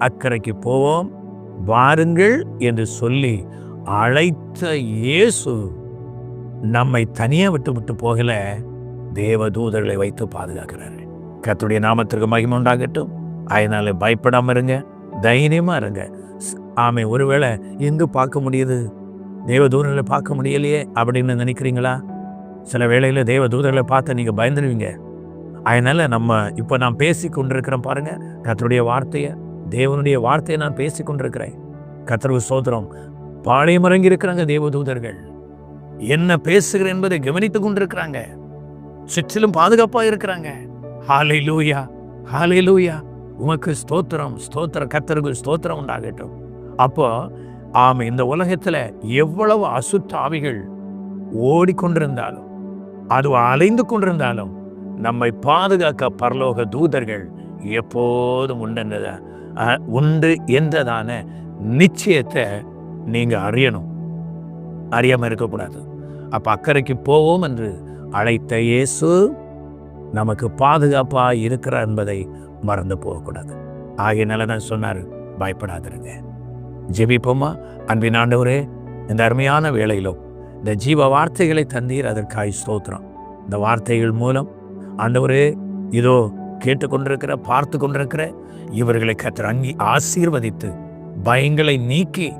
அக்கறைக்கு போவோம். வாருங்கள் என்று சொல்லி அழைத்த இயேசு நம்மை தனியாக விட்டு விட்டு போகல தேவ தூதர்களை வைத்து பாதுகாக்கிறாரு. கத்துடைய நாமத்திற்கு மகிமை உண்டாகட்டும். அதனால பயப்படாமல் இருங்க தைரியமாக இருங்க. ஆமை ஒருவேளை எங்கு பார்க்க முடியுது? தேவ தூதர்களை பார்க்க முடியலையே அப்படின்னு நினைக்கிறீங்களா? சில வேளையில் தேவ தூதர்களை பார்த்து நீங்கள் பயந்துருவீங்க. அதனால் நம்ம இப்போ நான் பேசி கொண்டிருக்கிறோம் பாருங்கள் கத்துடைய வார்த்தையை. தேவனுடைய வார்த்தையை நான் பேசி கொண்டிருக்கிறேன் கத்தரவு சோதரம் பாளையம் இருக்கிறாங்க தேவதூதர்கள். என்ன பேசுகிறேன் என்பதை கவனித்துக் கொண்டிருக்கிறாங்க. சுற்றிலும் பாதுகாப்பா இருக்கிறாங்க. ஹாலை லூயா ஹாலை லூயா உமக்கு ஸ்தோத்திரம் ஸ்தோத்திர கத்தருக்கு ஸ்தோத்திரம் உண்டாகட்டும். அப்போ ஆமை இந்த உலகத்துல எவ்வளவு அசுத்த ஆவிகள் ஓடிக்கொண்டிருந்தாலும் அது அலைந்து கொண்டிருந்தாலும் நம்மை பாதுகாக்க பரலோக தூதர்கள் எப்போதும் உண்டென்றத உண்டு என்றதான நிச்சயத்தை நீங்கள் அறியணும். அறியாமல் இருக்கக்கூடாது. அப்போ அக்கறைக்கு போவோம் என்று அழைத்த இயேசு நமக்கு பாதுகாப்பாக இருக்கிறார் என்பதை மறந்து போகக்கூடாது. ஆகையினால தான் சொன்னார் பயப்படாதிருங்க. ஜெபிப்போமா? அன்பின் ஆண்டவரே இந்த அருமையான வேலையிலும் இந்த ஜீவ வார்த்தைகளை தந்தீர் அதற்காய் ஸ்தோத்திரம். இந்த வார்த்தைகள் மூலம் ஆண்டவரே இதோ கேட்டுக்கொண்டிருக்கிற பார்த்து கொண்டிருக்கிற இவர்களை கத்தர் அங்கி ஆசீர்வதித்து பயங்களை நீக்கி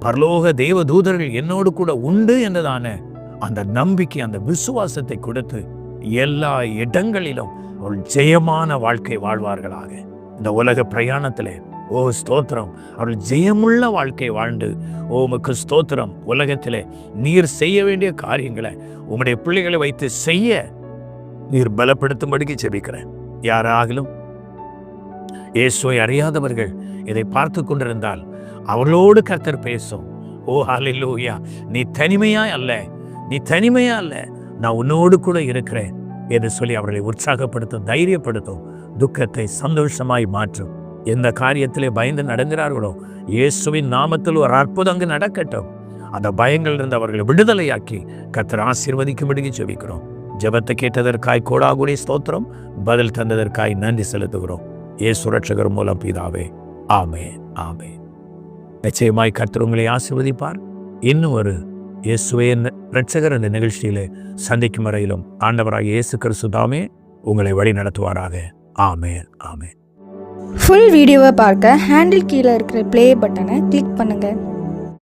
பரலோக தேவ தூதர்கள் என்னோடு கூட உண்டு என்றதான அந்த நம்பிக்கை அந்த விசுவாசத்தை கொடுத்து எல்லா இடங்களிலும் ஒரு ஜெயமான வாழ்க்கை வாழ்வார்களாக. இந்த உலக பிரயாணத்திலே ஓ ஸ்தோத்திரம் அவர்கள் ஜெயமுள்ள வாழ்க்கை வாழ்ந்து ஓ உமக்கு ஸ்தோத்திரம் உலகத்திலே நீர் செய்ய வேண்டிய காரியங்களை உம்முடைய பிள்ளைகளை வைத்து செய்ய நீர் பலப்படுத்தும்படிக்கு செபிக்கிறேன் யாராகிலும் இயேசுவை அறியாதவர்கள் இதை பார்த்து கொண்டிருந்தால் அவர்களோடு கர்த்தர் பேசும். ஓ ஹalleluya நீ தனிமையா அல்ல. நீ தனிமையா அல்ல. நான் உன்னோடு கூட இருக்கிறேன் என்று சொல்லி அவர்களை உற்சாகப்படுத்தும் தைரியப்படுத்தும் துக்கத்தை சந்தோஷமாய் மாற்றும். எந்த காரியத்திலே பயந்து நடக்கிறார்களோ இயேசுவின் நாமத்தில் ஒரு அற்புதம் அங்கு நடக்கட்டும். அந்த பயங்கள் இருந்து அவர்களை விடுதலையாக்கி கர்த்தர் ஆசீர்வதிக்கும்படி ஜெபிக்கிறோம் ஜெபத்தை கேட்டதற்காய் கோடாகுடி ஸ்தோத்திரம் பதில் தந்ததற்காய் நன்றி செலுத்துகிறோம். ஏ ரட்சகர் மூலம் பிதாவே. ஆமே ஆமே நிச்சயமாய் கர்த்தர் உங்களை இன்னும் ஒரு இயேசுவே ரட்சகர் என்ற நிகழ்ச்சியிலே சந்திக்கும் வரையிலும் ஆண்டவராக இயேசு கிறிஸ்து தாமே உங்களை வழி நடத்துவாராக. ஆமேன் ஆமேன். ஃபுல் வீடியோவை பார்க்க ஹேண்டில் கீழே இருக்கிற ப்ளே பட்டனை கிளிக் பண்ணுங்கள்